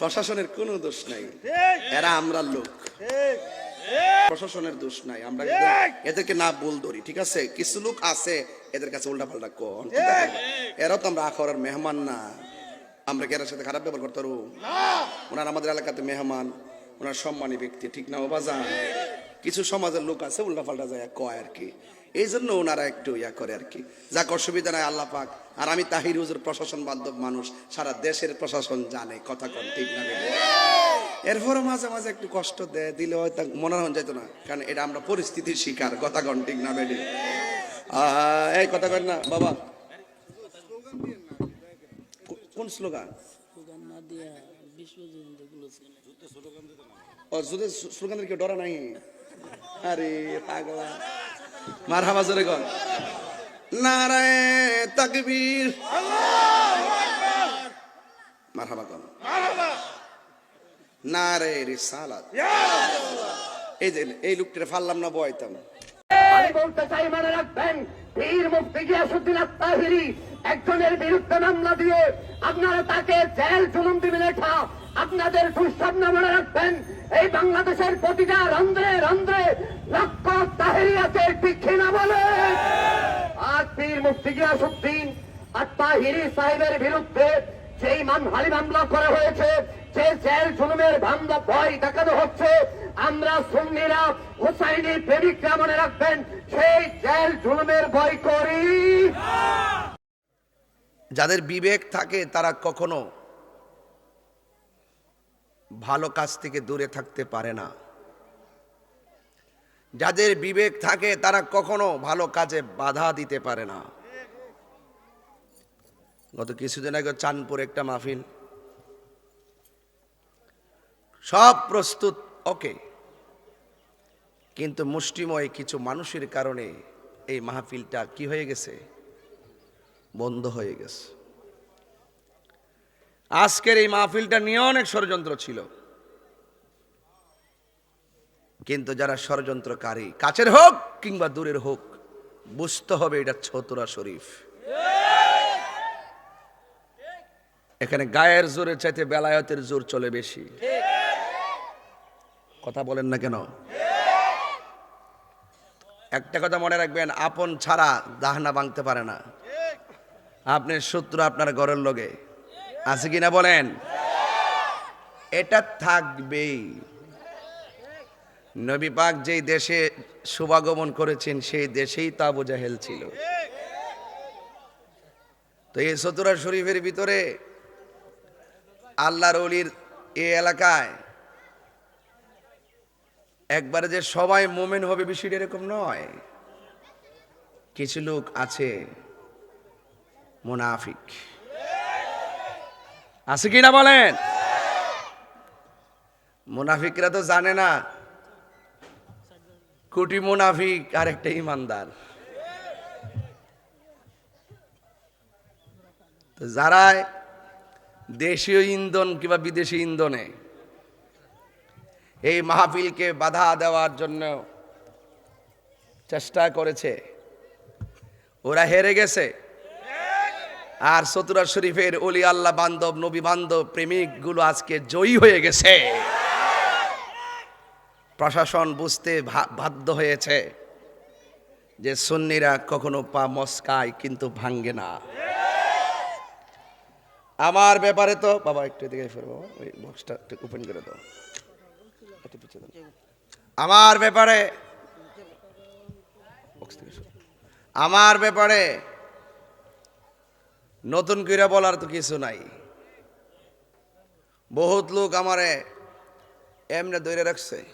প্রশাসনের কোনো দোষ নাই। এরা আমরা লোক। প্রশাসনের দোষ নাই। আমরা এদেরকে না বল ধরি ঠিক আছে? কিছু লোক আছে এদের কাছে উল্টা পাল্টা কন এরাও তো আমরা আখরার মেহমান না। আমরা কি এর সাথে খারাপ ব্যবহার করতে পারব? ওনার আমাদের এলাকাতে মেহমান ওনার সম্মানী ব্যক্তি ঠিক না ও বাজান কিছু সমাজের লোক আছে উল্টা পাল্টা যায় কয় আর কি। এই জন্য ওনারা একটু ইয়া করে আর কি। যাক অসুবিধা নাই আল্লাহ পাক। আর আমি তাহির হুজুর প্রশাসন বান্ধব মানুষ সারা দেশের প্রশাসন জানে কথা কন ঠিক না? এরপরও মাঝে মাঝে একটু কষ্ট দেয় দিলে হয়তো মনে হন যেত না কারণ এটা আমরা পরিস্থিতির শিকার কথা কন ঠিক না বেডি এই কথা কন না বাবা। কোন স্লোগান? স্লোগানের কেউ ডরা নাই? আরে পাগলা। মার নারায় তাকবীর। মার নারে এই যে, এই লোকটারে ফাললাম না বয়তাম আমি বলতে চাই, মনে রাখবেন মুফতি গিয়াসুদ্দিন আত্মাহিরি একজনের বিরুদ্ধে মামলা দিয়ে আপনারা তাকে জেল জুলুম দিবেন এটা আপনাদের দুঃস্বপ্ন মনে রাখবেন, এই বাংলাদেশের প্রতিটা রন্ধ্রে রন্ধ্রে লক্ষ তাহেরি আছে ঠিক না বলে। আর পীর মুফতি গিয়াসুদ্দিন আত্মাহিরি সাহেবের বিরুদ্ধে যেই মানহানি মামলা করা হয়েছে, যে জেল জুলুমের ভামলা ভয় দেখানো হচ্ছে, আমরা সুন্নিরা হুসাইনি প্রেমিকরা মনে রাখবেন, সেই জেল জুলুমের ভয় করি যাদের বিবেক থাকে, তারা কখনো ভালো কাজ থেকে দূরে থাকতে পারে না। যাদের বিবেক থাকে, তারা কখনো ভালো কাজে বাধা দিতে পারে না। গত কিছুদিন আগে চাঁদপুর একটা মাহফিল। সব প্রস্তুত, ওকে। কিন্তু মুষ্টিময় কিছু মানুষের কারণে এই মাহফিলটা কি হয়ে গেছে? বন্ধ হয়ে গেছে। আজকের এই মাহফিলটা নিয়ে অনেক ষড়যন্ত্র ছিল। কিন্তু যারা ষড়যন্ত্রকারী, কাছের হোক কিংবা দূরের হোক, বুঝতে হবে এটা ছতুরা শরীফ। এখানে গায়ের জোরের চাইতে বেলায়তের জোর চলে বেশি। কথা বলেন না কেন? একটা কথা মনে রাখবেন, আপন ছাড়া দাহনা ভাঙতে পারে না। আপনার শত্রু আপনার ঘরের লগে আছে কিনা বলেন? এটা থাকবেই। নবী পাক যেই দেশে শুভাগমন করেছেন, সেই দেশেই তা বোঝাহেল ছিল। তো এই সতুরা শরীফের ভিতরে আল্লাহর অলির এ এলাকায় একবারে যে সবাই মোমেন হবে বিষয়টা এরকম নয়। কিছু লোক আছে, মুনাফিক। আছে কি না বলেন? মুনাফিকরা তো জানে না। কোটি মুনাফিক আর একটা ইমানদার। যারা দেশীয় ইন্ধন কিংবা বিদেশি ইন্ধনে এই মাহফিলকে বাধা দেওয়ার জন্য চেষ্টা করেছে, ওরা হেরে গেছে। আর সতুরা শরীফের অলি আল্লাহ বান্ধব, নবী বান্ধব, প্রেমিকগুলো আজকে জয়ী হয়ে গেছে প্রশাসন বুঝতে বাধ্য হয়েছে যে সুন্নিরা কখনো পা মস্কায় কিন্তু ভাঙ্গে না আমার ব্যাপারে তো বাবা, একটু এদিকে ওই বক্সটা একটু ওপেন করে দাও। আমার ব্যাপারে। আমার ব্যাপারে নতুন করে বলার তো কিছু নাই। বহুত লোক আমারে এমনি ধরে রাখছে।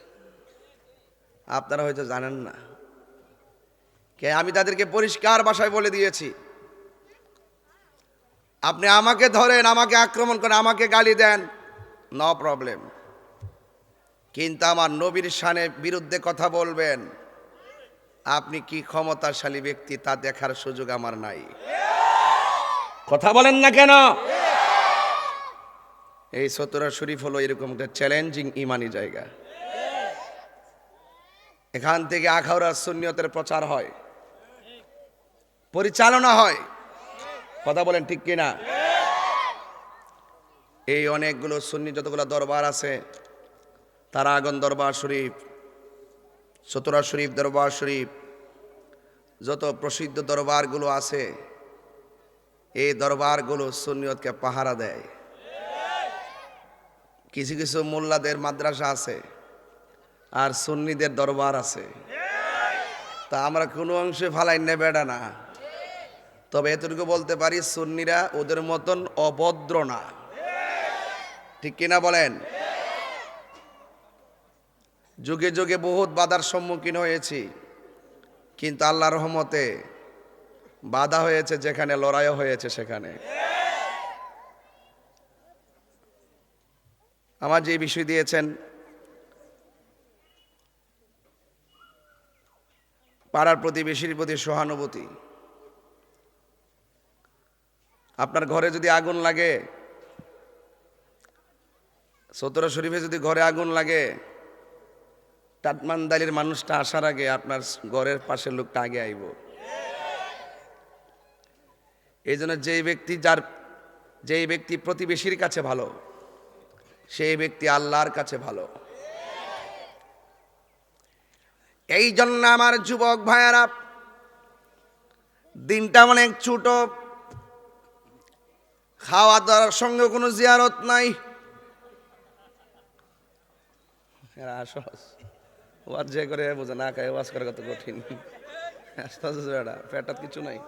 আপনারা হয়তো জানেন না। কে আমি তাদেরকে পরিষ্কার ভাষায় বলে দিয়েছি। আপনি আমাকে ধরেন, আমাকে আক্রমণ করেন, আমাকে গালি দেন নো প্রবলেম কিন্তু আমার নবীর শানে বিরুদ্ধে কথা বলবেন। আপনি কি ক্ষমতাশালী ব্যক্তি তা দেখার সুযোগ আমার নাই। কথা বলেন না কেন? এই সতরা শরীফ হলো এরকম একটা চ্যালেঞ্জিং ইমানি জায়গা। এখান থেকে আখাউরা সুন্নিয়তের প্রচার হয়। পরিচালনা হয়। কথা বলেন ঠিক কিনা? এই অনেকগুলো সুন্নি যতগুলো দরবার আছে তারাগন দরবার শরীফ, সতরা শরীফ, দরবার শরীফ, যত প্রসিদ্ধ দরবারগুলো আছে এই দরবারগুলো সুন্নিয়তকে পাহারা দেয়। কিছু কিছু মোল্লাদের মাদ্রাসা আছে আর সুন্নিদের দরবার আছে। তা আমরা কোনো অংশে ফালাই নেবেডা না। তবে এতটুকু বলতে পারি, সুন্নিরা ওদের মতন অভদ্র না। ঠিক কিনা বলেন? যুগে যুগে বহুত বাধার সম্মুখীন হয়েছি। কিন্তু আল্লাহ রহমতে বাধা হয়েছে যেখানে, লড়াইও হয়েছে সেখানে। আমার যে বিষয় দিয়েছেন, পাড়ার প্রতিবেশীর প্রতি সহানুভূতি। আপনার ঘরে যদি আগুন লাগে, সতেরো শরীফে যদি ঘরে আগুন লাগে টাটমানদালির মানুষটা আসার আগে আপনার ঘরের পাশের লোকটা আগে আইব। এই জন্য যেই ব্যক্তি যার, যেই ব্যক্তি প্রতিবেশীর কাছে ভালো, সেই ব্যক্তি আল্লাহর কাছে ভালো। এই জন্য আমার যুবক ভাইয়ারা, দিনটা অনেক ছোট খাওয়া দাওয়ার সঙ্গে কোনো জিয়ারত নাই। যে করে বোঝে, না খায়, ওয়াজ করা কত কঠিন। পেটাত কিছু নাই।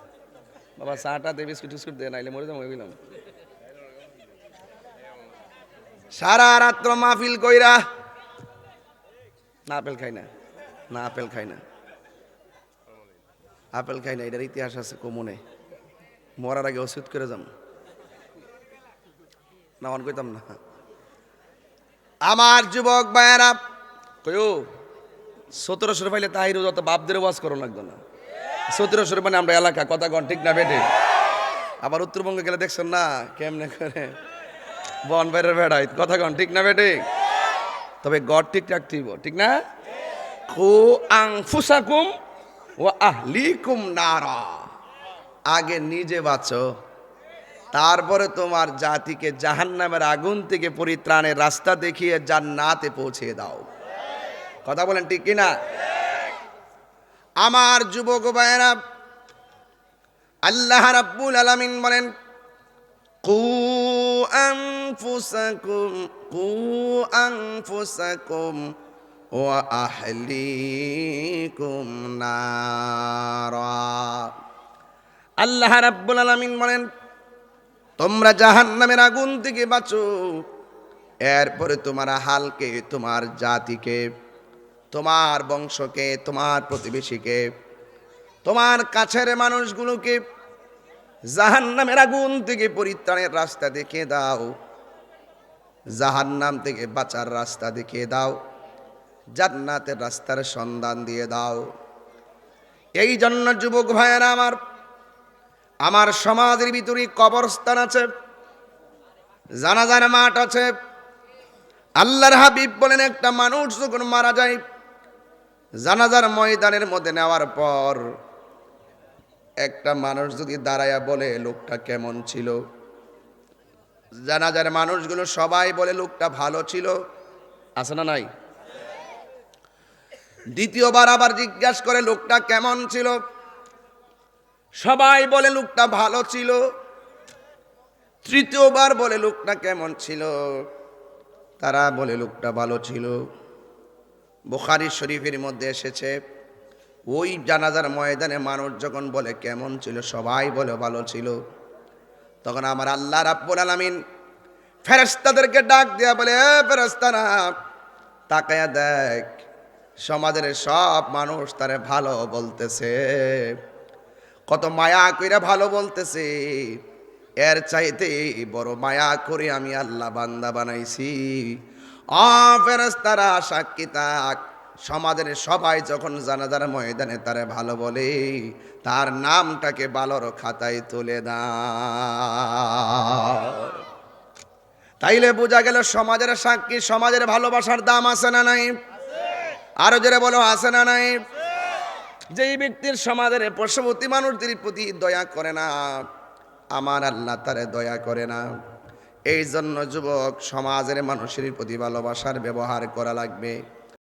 বাবা, চাটা দে, বিস্কুট টিস্কুট দে, নাইলে মরে যাব গেলাম সারা রাত্র মাহফিল কইরা না আপেল খাই না না আপেল খাই না। আপেল খাই না, এটার ইতিহাস আছে কমনে। মরার আগে ওষুধ করে যাম। না, অন কইতাম না। আমার যুবক ভাইয়েরা কয়ো সতেরোশো পাইলে তাহিরও যত বাপদের ওয়াজ করো লাগতো না। সতেরোশো মানে আমরা এলাকা, কথা কন, ঠিক না বেটে? আবার উত্তরবঙ্গে গেলে দেখছেন না, কেমনে করে? বন বাইরের বেড়াই কথা কন, ঠিক না বেটে? তবে গড ঠিক রাখতেইব ঠিক না? কু আং ফুসাকুম ও আহলিকুম নারা। আগে নিজে বাঁচো, তারপরে তোমার জাতিকে জাহান্নামের আগুন থেকে পরিত্রাণের রাস্তা দেখিয়ে জান্নাতে পৌঁছে দাও। কথা বলেন ঠিক কিনা? আমার যুবক ভাইয়েরা, আল্লাহ রাব্বুল আলামিন বলেন, কু আনফুসাকুম কু আনফুসাকুম ওয়া আহলিকুম নারা। আল্লাহ রাব্বুল আলামিন বলেন, তোমরা জাহান্নামের আগুন থেকে বাঁচো। এরপরে তোমার হালকে, তোমার জাতিকে তোমার বংশকে, তোমার প্রতিবেশীকে, তোমার কাছের মানুষগুলোকে জাহান্নামের আগুন থেকে পরিত্রাণের রাস্তা দেখিয়ে দাও। জাহান্নাম থেকে বাঁচার রাস্তা দেখিয়ে দাও। জান্নাতের রাস্তার সন্ধান দিয়ে দাও। এই জন্য যুবক ভাইয়েরা আমার আমার সমাজের ভিতরে কবরস্থান আছে, জানাজার মাঠ আছে। আল্লাহর হাবিব বলেন, একটা মানুষ যখন মারা যায় জানাজার ময়দানের মধ্যে নেওয়ার পর একটা মানুষ যদি দাঁড়ায়া বলে, লোকটা কেমন ছিল? জানাজার মানুষগুলো সবাই বলে, লোকটা ভালো ছিল। আছে না নাই? দ্বিতীয়বার আবার জিজ্ঞাসা করে, লোকটা কেমন ছিল? সবাই বলে, লোকটা ভালো ছিল। তৃতীয়বার বলে, লোকটা কেমন ছিল? তারা বলে, লোকটা ভালো ছিল। বুখারি শরীফের মধ্যে এসেছে, ওই জানাজার ময়দানে মানুষ যখন বলে, কেমন ছিল? সবাই বলে, ভালো ছিল। তখন আমার আল্লাহ রাব্বুল আলামিন ফেরেশতাদেরকে ডাক দেয়া বলে, এ ফেরেশতারা, তাকায়া দেখ, সমাজের সব মানুষ তারে ভালো বলতেছে। কত মায়া কইরা ভালো বলতেছে। এর চাইতে বড় মায়া করে আমি আল্লাহ বান্দা বানাইছি। অ ফেরেশতারা সাক্ষী তাক সমাজের সবাই যখন জানাজার ময়দানে তারে ভালো বলে, তার নামটাকে ভালোর খাতায় তুলে দাও। তাইলে বোঝা গেল সমাজের সাক্ষী, সমাজের ভালোবাসার দাম আছে না নাই? আরও জোরে বলো, আছে না নাই? যেই ব্যক্তির সমাজের পশুপতি মানুষদের প্রতি দয়া করে না, আমার আল্লাহ তারে দয়া করে না। এই জন্য যুবক সমাজের মানুষের প্রতি ভালোবাসার ব্যবহার করা লাগবে।